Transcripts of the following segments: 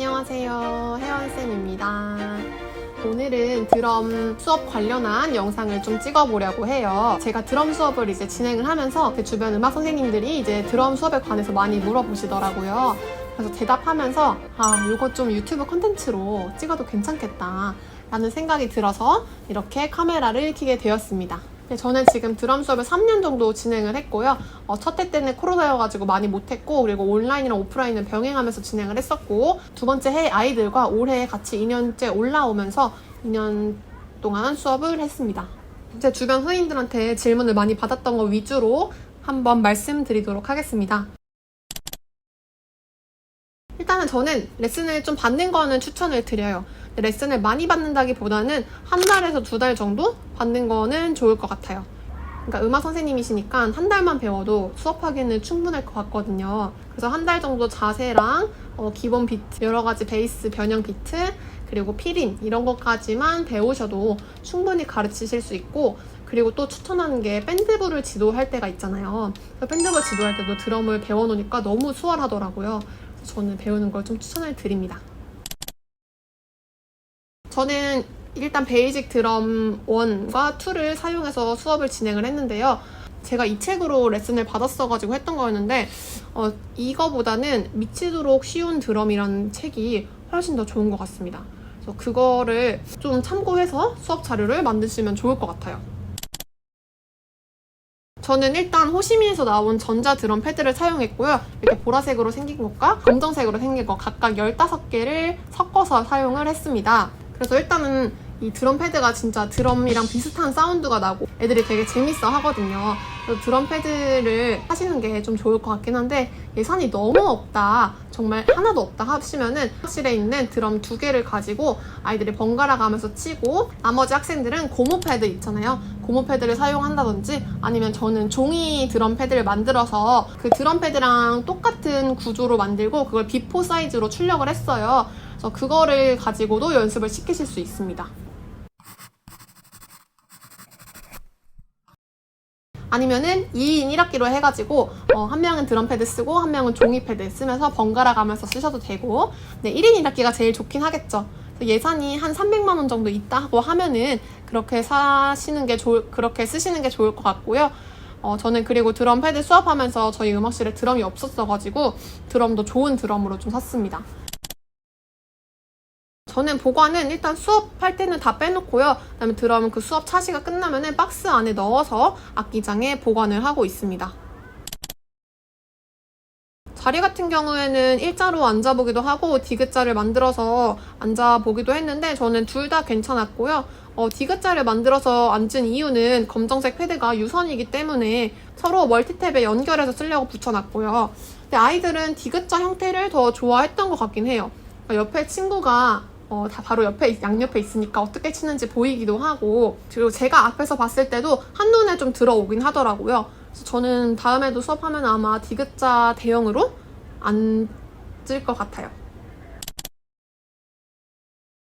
안녕하세요. 혜원쌤입니다. 오늘은 드럼 수업 관련한 영상을 좀 찍어보려고 해요. 제가 드럼 수업을 이제 진행을 하면서 제 주변 음악 선생님들이 이제 드럼 수업에 관해서 많이 물어보시더라고요. 그래서 대답하면서 아, 이거 좀 유튜브 컨텐츠로 찍어도 괜찮겠다. 라는 생각이 들어서 이렇게 카메라를 켜게 되었습니다. 네, 저는 지금 드럼 수업을 3년 정도 진행을 했고요. 어, 첫해 때는 코로나여가지고 많이 못했고, 그리고 온라인이랑 오프라인을 병행하면서 진행을 했었고, 두 번째 해 아이들과 올해 같이 2년째 올라오면서 2년 동안 수업을 했습니다. 제 주변 선생님들한테 질문을 많이 받았던 거 위주로 한번 말씀드리도록 하겠습니다. 일단은 저는 레슨을 좀 받는 거는 추천을 드려요. 레슨을 많이 받는다기보다는 한 달에서 두 달 정도 받는 거는 좋을 것 같아요. 그러니까 음악 선생님이시니까 한 달만 배워도 수업하기는 충분할 것 같거든요. 그래서 한 달 정도 자세랑 어, 기본 비트, 여러 가지 베이스 변형 비트, 그리고 필인 이런 것까지만 배우셔도 충분히 가르치실 수 있고 그리고 또 추천하는 게 밴드부를 지도할 때가 있잖아요. 밴드부 지도할 때도 드럼을 배워놓으니까 너무 수월하더라고요. 저는 배우는 걸 좀 추천을 드립니다. 저는 일단 베이직 드럼 1과 2를 사용해서 수업을 진행을 했는데요. 제가 이 책으로 레슨을 받았어가지고 했던 거였는데, 어, 이거보다는 미치도록 쉬운 드럼이라는 책이 훨씬 더 좋은 것 같습니다. 그래서 그거를 좀 참고해서 수업 자료를 만드시면 좋을 것 같아요. 저는 일단 호시미에서 나온 전자 드럼 패드를 사용했고요. 이렇게 보라색으로 생긴 것과 검정색으로 생긴 것 각각 15개를 섞어서 사용을 했습니다. 그래서 일단은 이 드럼 패드가 진짜 드럼이랑 비슷한 사운드가 나고 애들이 되게 재밌어 하거든요. 드럼 패드를 하시는 게 좀 좋을 것 같긴 한데 예산이 너무 없다. 정말 하나도 없다 하시면은 학실에 있는 드럼 두 개를 가지고 아이들이 번갈아 가면서 치고 나머지 학생들은 고무 패드 있잖아요. 고무 패드를 사용한다든지 아니면 저는 종이 드럼 패드를 만들어서 그 드럼 패드랑 똑같은 구조로 만들고 그걸 비포 사이즈로 출력을 했어요. 그래서 그거를 가지고도 연습을 시키실 수 있습니다. 아니면은 2인 1학기로 해가지고 어, 한 명은 드럼 패드 쓰고 한 명은 종이 패드 쓰면서 번갈아 가면서 쓰셔도 되고 네 1인 1학기가 제일 좋긴 하겠죠. 예산이 한 300만 원 정도 있다고 하면은 그렇게 사시는 게 좋을 그렇게 쓰시는 게 좋을 것 같고요. 어, 저는 그리고 드럼 패드 수업하면서 저희 음악실에 드럼이 없었어가지고 드럼도 좋은 드럼으로 좀 샀습니다. 저는 보관은 일단 수업할 때는 다 빼놓고요. 그다음에 드럼은 그 수업 차시가 끝나면은 박스 안에 넣어서 악기장에 보관을 하고 있습니다. 자리 같은 경우에는 일자로 앉아보기도 하고 디귿자를 만들어서 앉아보기도 했는데 저는 둘 다 괜찮았고요. 어, 디귿자를 만들어서 앉은 이유는 검정색 패드가 유선이기 때문에 서로 멀티탭에 연결해서 쓰려고 붙여놨고요. 근데 아이들은 디귿자 형태를 더 좋아했던 것 같긴 해요. 옆에 친구가 어, 다 바로 옆에, 양옆에 있으니까 어떻게 치는지 보이기도 하고, 그리고 제가 앞에서 봤을 때도 한눈에 좀 들어오긴 하더라고요. 그래서 저는 다음에도 수업하면 아마 디귿자 대형으로 앉을 것 같아요.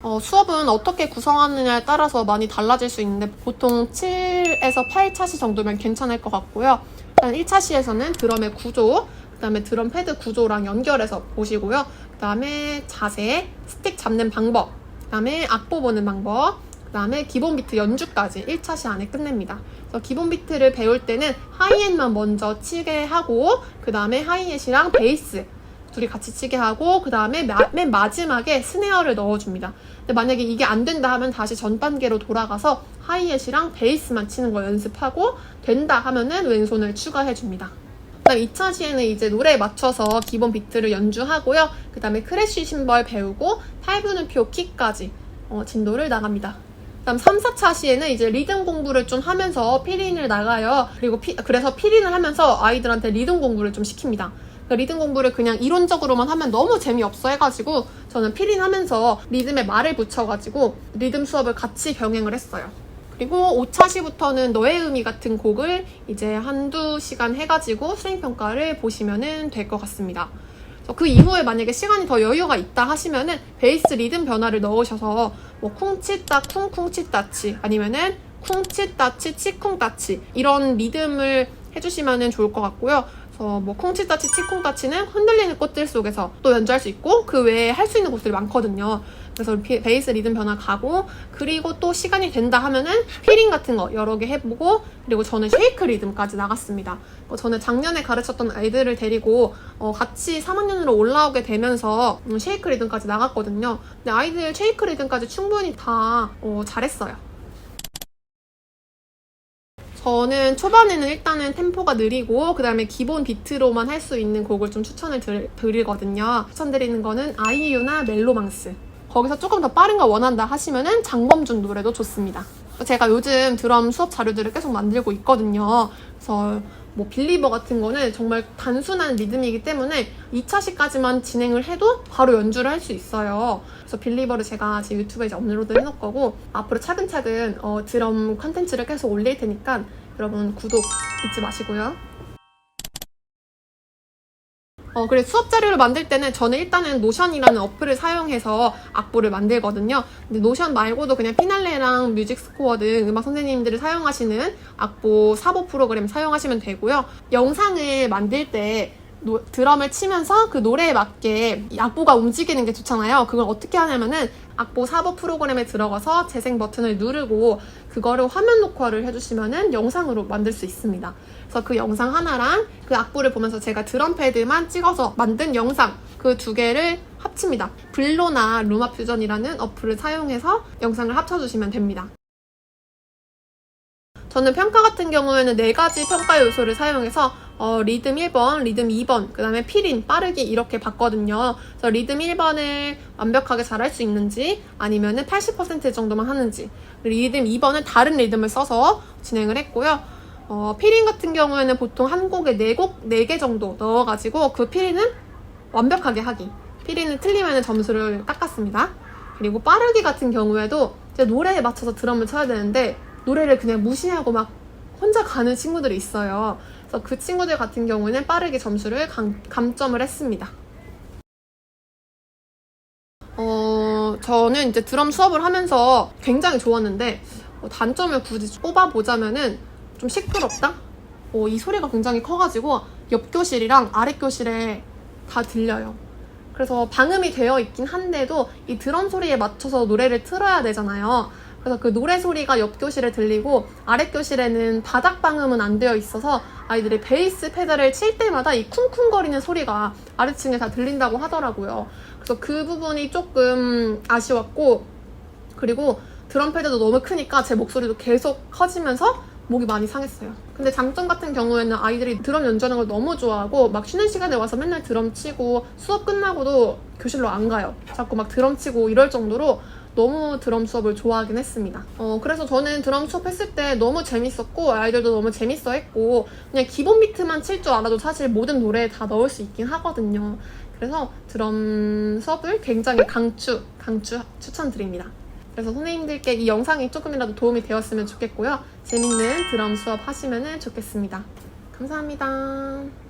어, 수업은 어떻게 구성하느냐에 따라서 많이 달라질 수 있는데 보통 7에서 8차시 정도면 괜찮을 것 같고요. 일단 1차시에서는 드럼의 구조, 그 다음에 드럼 패드 구조랑 연결해서 보시고요. 그 다음에 자세, 스틱 잡는 방법, 그 다음에 악보 보는 방법, 그 다음에 기본 비트 연주까지 1차 시 안에 끝냅니다. 그래서 기본 비트를 배울 때는 하이엔만 먼저 치게 하고, 그 다음에 하이햇이랑 베이스 둘이 같이 치게 하고, 그 다음에 맨 마지막에 스네어를 넣어줍니다. 근데 만약에 이게 안 된다 하면 다시 전 단계로 돌아가서 하이햇이랑 베이스만 치는 거 연습하고, 된다 하면은 왼손을 추가해줍니다. 그다음 2차 시에는 이제 노래에 맞춰서 기본 비트를 연주하고요. 그 다음에 크래쉬 심벌 배우고 8분음표 키까지 어, 진도를 나갑니다. 그다음 3, 4차 시에는 이제 리듬 공부를 좀 하면서 피린을 나가요. 그리고 피, 그래서 피린을 하면서 아이들한테 리듬 공부를 좀 시킵니다. 그러니까 리듬 공부를 그냥 이론적으로만 하면 너무 재미없어 해가지고 저는 피린 하면서 리듬에 말을 붙여가지고 리듬 수업을 같이 병행을 했어요. 그리고 5차 시부터는 너의 의미 같은 곡을 이제 한두 시간 해가지고 수행평가를 보시면 될 것 같습니다. 그 이후에 만약에 시간이 더 여유가 있다 하시면은 베이스 리듬 변화를 넣으셔서 뭐 쿵치따 쿵쿵치따치 아니면은 쿵치따치 치쿵따치 이런 리듬을 해주시면 좋을 것 같고요. 그래서 뭐 콩치따치, 치콩따치는 흔들리는 꽃들 속에서 또 연주할 수 있고 그 외에 할 수 있는 곡들이 많거든요. 그래서 비- 베이스 리듬 변화 가고 그리고 또 시간이 된다 하면은 피링 같은 거 여러 개 해보고 그리고 저는 쉐이크 리듬까지 나갔습니다. 어, 저는 작년에 가르쳤던 아이들을 데리고 어, 같이 3학년으로 올라오게 되면서 음, 쉐이크 리듬까지 나갔거든요. 근데 아이들 쉐이크 리듬까지 충분히 다 어, 잘했어요. 저는 초반에는 일단은 템포가 느리고 그 다음에 기본 비트로만 할 수 있는 곡을 좀 추천을 드, 드리거든요. 추천드리는 거는 아이유나 멜로망스. 거기서 조금 더 빠른 거 원한다 하시면은 장범준 노래도 좋습니다. 제가 요즘 드럼 수업 자료들을 계속 만들고 있거든요. 그래서 뭐 빌리버 같은 거는 정말 단순한 리듬이기 때문에 2차시까지만 진행을 해도 바로 연주를 할 수 있어요. 그래서 빌리버를 제가 제 유튜브에 이제 업로드 해놓을 거고 앞으로 차근차근 어, 드럼 컨텐츠를 계속 올릴 테니까 여러분 구독 잊지 마시고요. 어, 그래 수업 자료를 만들 때는 저는 일단은 노션이라는 어플을 사용해서 악보를 만들거든요. 근데 노션 말고도 그냥 피날레랑 뮤직 스코어 등 음악 선생님들이 사용하시는 악보 사보 프로그램 사용하시면 되고요. 영상을 만들 때 노- 드럼을 치면서 그 노래에 맞게 이 악보가 움직이는 게 좋잖아요. 그걸 어떻게 하냐면은 악보 사보 프로그램에 들어가서 재생 버튼을 누르고 그거를 화면 녹화를 해주시면은 영상으로 만들 수 있습니다. 그래서 그 영상 하나랑 그 악보를 보면서 제가 드럼 패드만 찍어서 만든 영상 그 두 개를 합칩니다. 블로나 루마 퓨전이라는 어플을 사용해서 영상을 합쳐주시면 됩니다. 저는 평가 같은 경우에는 네 가지 평가 요소를 사용해서 어, 리듬 1번, 리듬 2번, 그 다음에 필인, 빠르기 이렇게 봤거든요. 그래서 리듬 1번을 완벽하게 잘 할 수 있는지 아니면은 80% 정도만 하는지 리듬 2번은 다른 리듬을 써서 진행을 했고요. 어, 필인 같은 경우에는 보통 한 곡에 4곡, 4개 정도 넣어가지고 그 필인은 완벽하게 하기. 필인을 틀리면 점수를 깎았습니다. 그리고 빠르기 같은 경우에도 제 노래에 맞춰서 드럼을 쳐야 되는데 노래를 그냥 무시하고 막 혼자 가는 친구들이 있어요. 그래서 그 친구들 같은 경우는 빠르게 점수를 감, 감점을 했습니다. 어, 저는 이제 드럼 수업을 하면서 굉장히 좋았는데 어, 단점을 굳이 꼽아보자면은 좀 시끄럽다? 어, 이 소리가 굉장히 커가지고 옆 교실이랑 아래 교실에 다 들려요. 그래서 방음이 되어 있긴 한데도 이 드럼 소리에 맞춰서 노래를 틀어야 되잖아요. 그래서 그 노래 소리가 옆 교실에 들리고 아래 교실에는 바닥 방음은 안 되어 있어서 아이들이 베이스 페달을 칠 때마다 이 쿵쿵거리는 소리가 아래층에 다 들린다고 하더라고요. 그래서 그 부분이 조금 아쉬웠고 그리고 드럼 패드도 너무 크니까 제 목소리도 계속 커지면서 목이 많이 상했어요. 근데 장점 같은 경우에는 아이들이 드럼 연주하는 걸 너무 좋아하고 막 쉬는 시간에 와서 맨날 드럼 치고 수업 끝나고도 교실로 안 가요. 자꾸 막 드럼 치고 이럴 정도로 너무 드럼 수업을 좋아하긴 했습니다. 어, 그래서 저는 드럼 수업 했을 때 너무 재밌었고 아이들도 너무 재밌어 했고 그냥 기본 비트만 칠 줄 알아도 사실 모든 노래에 다 넣을 수 있긴 하거든요. 그래서 드럼 수업을 굉장히 강추, 강추 추천드립니다. 그래서 선생님들께 이 영상이 조금이라도 도움이 되었으면 좋겠고요. 재밌는 드럼 수업 하시면 좋겠습니다. 감사합니다.